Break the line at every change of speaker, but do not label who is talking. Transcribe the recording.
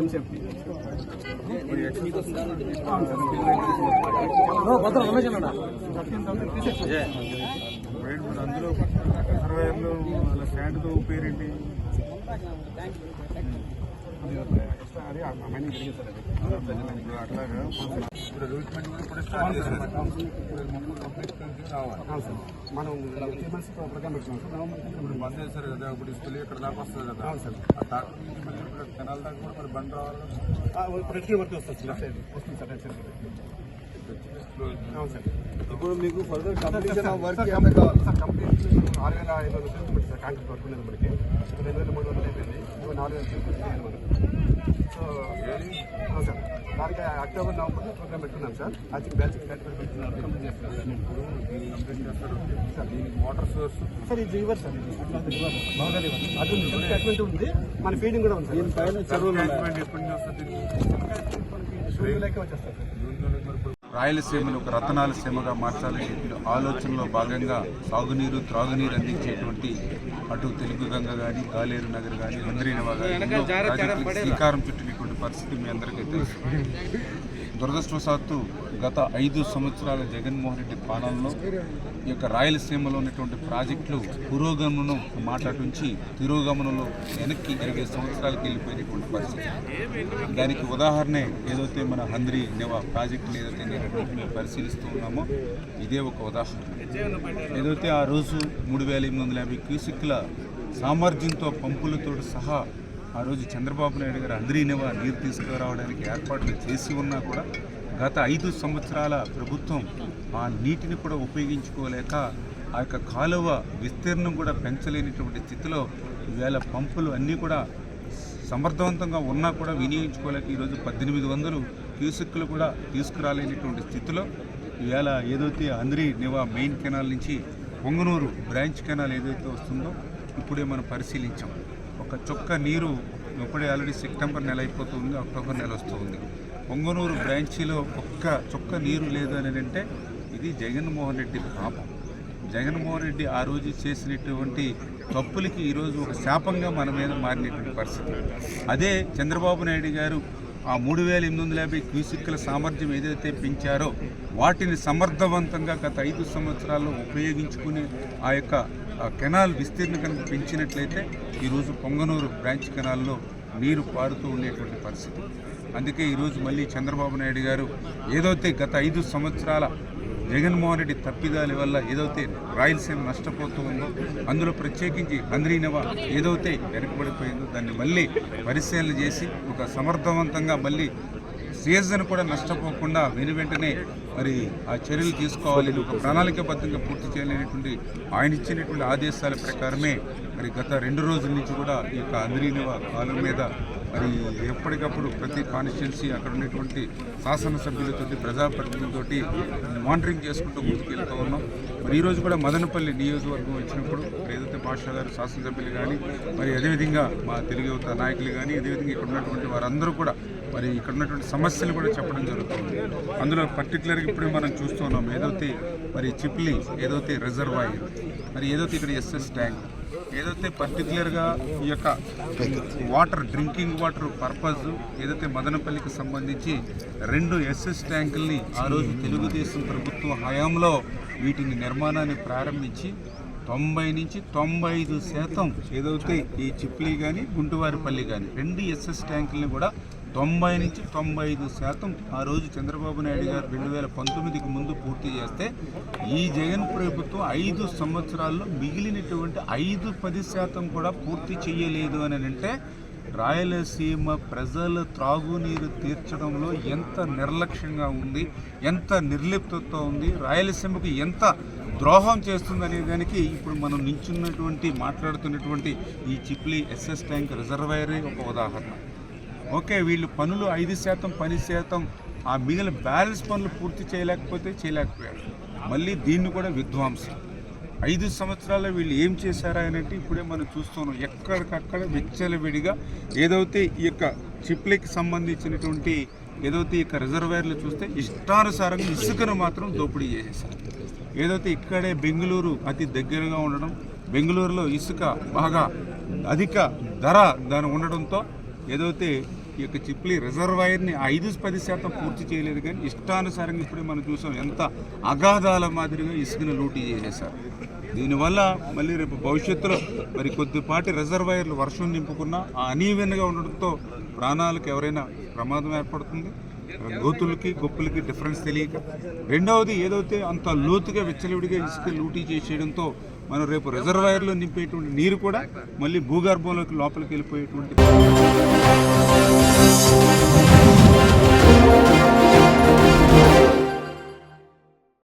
Time safety
అందులో రిజర్వాయర్లో వాళ్ళ స్టాండ్తో పేరేంటి?
అది మైనింగ్ జరిగింది సార్ అది
ఇప్పుడు అట్లాగా ఇప్పుడు రిక్రూట్మెంట్ కూడా ఇప్పుడు స్టార్ట్ చేశారు ఇప్పుడు మొత్తం కంప్లీట్ కలిసి రావాలి
అవును సార్ మనం త్రీ మంత్స్ ప్రోగ్రామ్ పెట్టినాం సార్ నవంబర్
ఇప్పుడు బంద్ చేశారు కదా ఇప్పుడు స్కూల్ ఇక్కడ దాకా వస్తుంది కదా
అవును సార్
ఆ టాక్ నుంచి మళ్ళీ ఇప్పుడు కెనాల్ దాకా కూడా మరి బండ్ రావాలి
ప్రొటెక్షన్ వర్క్ వస్తుంది సార్ సైడ్ వస్తుంది సార్ రైట్ సైడ్ అవును సార్
ఇప్పుడు మీకు ఫర్దర్
కంప్లీషన్ ఆఫ్ వర్క్ ఎంత కావాలి? కంప్లీట్ ఆరు వేల ఐదు వందల రూపాయలు సార్ కాంట్రాక్ట్ వర్క్ ఉన్నది మనకి. రెండు వేల మూడు వందలు అయిపోయింది ఇప్పుడు నాలుగు వేల రూపాయలు సో సార్ దానికి అక్టోబర్ నవంబర్ ప్రోగ్రామ్ పెట్టుకున్నాం సార్ అది బ్యాచ్ చేస్తున్నారు కంప్లీట్
ఇప్పుడు కంప్లీట్ చేస్తారు. సార్ దీనికి వాటర్ సోర్స్
సార్ ఇది రివర్ సార్ అది ఉంది. ట్రీట్మెంట్ ఉంది. మన ఫీడింగ్ కూడా ఉంది సార్ పైన
ట్యాంక్మెంట్ ఎప్పటి నుంచి వస్తుంది?
చెరువులు లెక్క వచ్చేస్తారు సార్
రాయలసీమను ఒక రతనాల సీమగా మార్చాలని చెప్పిన ఆలోచనలో భాగంగా సాగునీరు త్రాగునీరు అందించేటువంటి అటు తెలుగు గంగ కానీ గాలేరు నగర్ కానీ హంద్రీనవా కానీ శ్రీకారం చుట్టినటువంటి పరిస్థితి మీ అందరికీ తెలుసు. దురదృష్టవశాత్తు గత ఐదు సంవత్సరాల జగన్మోహన్ రెడ్డి పాలనలో ఈ యొక్క రాయలసీమలో ఉన్నటువంటి ప్రాజెక్టులు పురోగమనం మాట్లాడుంచి తిరోగమనంలో వెనక్కి ఇరవై సంవత్సరాలకి వెళ్ళిపోయినటువంటి పరిస్థితి. దానికి ఉదాహరణే ఏదైతే మన హంద్రి నివా ప్రాజెక్టులు ఏదైతే మేము పరిశీలిస్తూ ఉన్నామో ఇదే ఒక ఉదాహరణ. ఏదైతే ఆ రోజు మూడు వేల ఎనిమిది వందల యాభై క్యూసిక్ల సామర్థ్యంతో పంపులతో సహా ఆ రోజు చంద్రబాబు నాయుడు గారు అందరినివా నీరు తీసుకురావడానికి ఏర్పాట్లు చేసి ఉన్నా కూడా గత ఐదు సంవత్సరాల ప్రభుత్వం ఆ నీటిని కూడా ఉపయోగించుకోలేక ఆ యొక్క కాలువ విస్తీర్ణం కూడా పెంచలేనిటువంటి స్థితిలో ఈవేళ పంపులు అన్నీ కూడా సమర్థవంతంగా ఉన్నా కూడా వినియోగించుకోలేక ఈరోజు పద్దెనిమిది వందలు క్యూసెక్కులు కూడా తీసుకురాలేనటువంటి స్థితిలో ఈవేళ ఏదైతే అంద్రి నివా మెయిన్ కెనాల్ నుంచి పొంగనూరు బ్రాంచ్ కెనాల్ ఏదైతే వస్తుందో ఇప్పుడే మనం పరిశీలించాం. ఒక చుక్క నీరు ఇప్పుడే ఆల్రెడీ సెప్టెంబర్ నెల అయిపోతుంది అక్టోబర్ నెల వస్తుంది. పొంగనూరు బ్రాంచీలో ఒక్క చుక్క నీరు లేదు అని అంటే ఇది జగన్మోహన్ రెడ్డి పాపం. జగన్మోహన్ రెడ్డి ఆ రోజు చేసినటువంటి తప్పులకి ఈరోజు ఒక శాపంగా మన మీద మారినటువంటి పరిస్థితి. అదే చంద్రబాబు నాయుడు గారు ఆ మూడు వేల ఎనిమిది వందల యాభై క్యూసిక్ల సామర్థ్యం ఏదైతే పెంచారో వాటిని సమర్థవంతంగా గత ఐదు సంవత్సరాల్లో ఉపయోగించుకుని ఆ యొక్క కెనాల్ విస్తీర్ణ కనుక పెంచినట్లయితే ఈరోజు పొంగనూరు బ్రాంచ్ కెనాల్లో నీరు పారుతూ ఉండేటువంటి పరిస్థితి. అందుకే ఈరోజు మళ్ళీ చంద్రబాబు నాయుడు గారు ఏదైతే గత ఐదు సంవత్సరాల జగన్మోహన్ రెడ్డి తప్పిదాల వల్ల ఏదైతే రాయలసీమ నష్టపోతూ ఉందో అందులో ప్రత్యేకించి హంద్రీనవ ఏదైతే వెనకబడిపోయిందో దాన్ని మళ్ళీ పరిశీలన చేసి ఒక సమర్థవంతంగా మళ్ళీ సీజన్ కూడా నష్టపోకుండా వెను వెంటనే మరి ఆ చర్యలు తీసుకోవాలి ఒక ప్రణాళికబద్ధంగా పూర్తి చేయలేనటువంటి ఆయన ఇచ్చినటువంటి ఆదేశాల ప్రకారమే మరి గత రెండు రోజుల నుంచి కూడా ఈ యొక్క అంద్రీనవ కాలం మీద మరి ఎప్పటికప్పుడు ప్రతి కాన్స్టిట్యున్సీ అక్కడ ఉన్నటువంటి శాసనసభ్యులతో ప్రజాప్రతినిధులతోటి మానిటరింగ్ చేసుకుంటూ ముందుకెళ్తూ ఉన్నాం. మరి ఈరోజు కూడా మదనపల్లి నియోజకవర్గం వచ్చినప్పుడు ఏదైతే పాషా గారు శాసనసభ్యులు కానీ మరి అదేవిధంగా మా తెలుగు యువత నాయకులు కానీ అదేవిధంగా ఇక్కడ ఉన్నటువంటి వారందరూ కూడా మరి ఇక్కడ ఉన్నటువంటి సమస్యలు కూడా చెప్పడం జరుగుతుంది. అందులో పర్టికులర్గా ఇప్పుడే మనం చూస్తున్నాం ఏదైతే మరి చిప్లీ ఏదైతే రిజర్వాయర్ మరి ఏదైతే ఇక్కడ ఎస్ఎస్ ట్యాంక్ ఏదైతే పర్టికులర్గా ఈ యొక్క వాటర్ డ్రింకింగ్ వాటర్ పర్పస్ ఏదైతే మదనపల్లికి సంబంధించి రెండు ఎస్ఎస్ ట్యాంకుల్ని ఆ రోజు తెలుగుదేశం ప్రభుత్వ హయాంలో వీటిని నిర్మాణాన్ని ప్రారంభించి తొంభై నుంచి తొంభై ఐదు శాతం ఏదైతే ఈ చిప్లీ కానీ గుంటువారిపల్లి కానీ రెండు ఎస్ఎస్ ట్యాంకుల్ని కూడా తొంభై నుంచి తొంభై ఐదు శాతం ఆ రోజు చంద్రబాబు నాయుడు గారు రెండు వేల పంతొమ్మిదికి ముందు పూర్తి చేస్తే ఈ జగన్ ప్రభుత్వం ఐదు సంవత్సరాల్లో మిగిలినటువంటి ఐదు పది శాతం కూడా పూర్తి చేయలేదు అని అంటే రాయలసీమ ప్రజల త్రాగునీరు తీర్చడంలో ఎంత నిర్లక్ష్యంగా ఉంది ఎంత నిర్లిప్తతో ఉంది రాయలసీమకు ఎంత ద్రోహం చేస్తుందనే దానికి ఇప్పుడు మనం నించున్నటువంటి మాట్లాడుతున్నటువంటి ఈ చిప్లీ ఎస్ఎస్ ట్యాంక్ రిజర్వాయరే ఒక ఉదాహరణ. ఓకే వీళ్ళు పనులు ఐదు శాతం పది శాతం ఆ మిగిలిన బ్యాలెన్స్ పనులు పూర్తి చేయలేకపోతే చేయలేకపోయారు. మళ్ళీ దీన్ని కూడా విధ్వంసం. ఐదు సంవత్సరాల్లో వీళ్ళు ఏం చేశారా అంటే ఇప్పుడే మనం చూస్తున్నాం. ఎక్కడికక్కడ విచ్చలవిడిగా ఏదైతే ఈ యొక్క చిప్లకి సంబంధించినటువంటి ఏదైతే ఈ రిజర్వేర్లు చూస్తే ఇష్టానుసారంగా ఇసుకను మాత్రం దోపిడీ చేసేసారు ఏదైతే ఇక్కడే బెంగళూరు అతి దగ్గరగా ఉండడం బెంగళూరులో ఇసుక బాగా అధిక ధర దాని ఉండడంతో ఏదైతే ఈ యొక్క చిప్లి రిజర్వాయర్ని ఐదు పది శాతం పూర్తి చేయలేదు కానీ ఇష్టానుసారంగా ఇప్పుడే మనం చూసాం ఎంత అగాధాల మాదిరిగా ఇసుకను లూటీ చేసేశారు. దీనివల్ల మళ్ళీ రేపు భవిష్యత్తులో మరి కొద్దిపాటి రిజర్వాయర్లు వర్షం నింపుకున్నా ఆ అనీవెన్గా ఉండడంతో ప్రాణాలకు ఎవరైనా ప్రమాదం ఏర్పడుతుంది. గోతులకి గొప్పలకి డిఫరెన్స్ తెలియక రెండవది ఏదైతే అంత లోతుగా విచ్చలవిడిగా ఇసుక లూటీ చేసేయడంతో మనం రేపు రిజర్వాయర్లో నింపేటువంటి నీరు కూడా మళ్ళీ భూగర్భంలోకి లోపలికి వెళ్ళిపోయేటువంటి Thank you.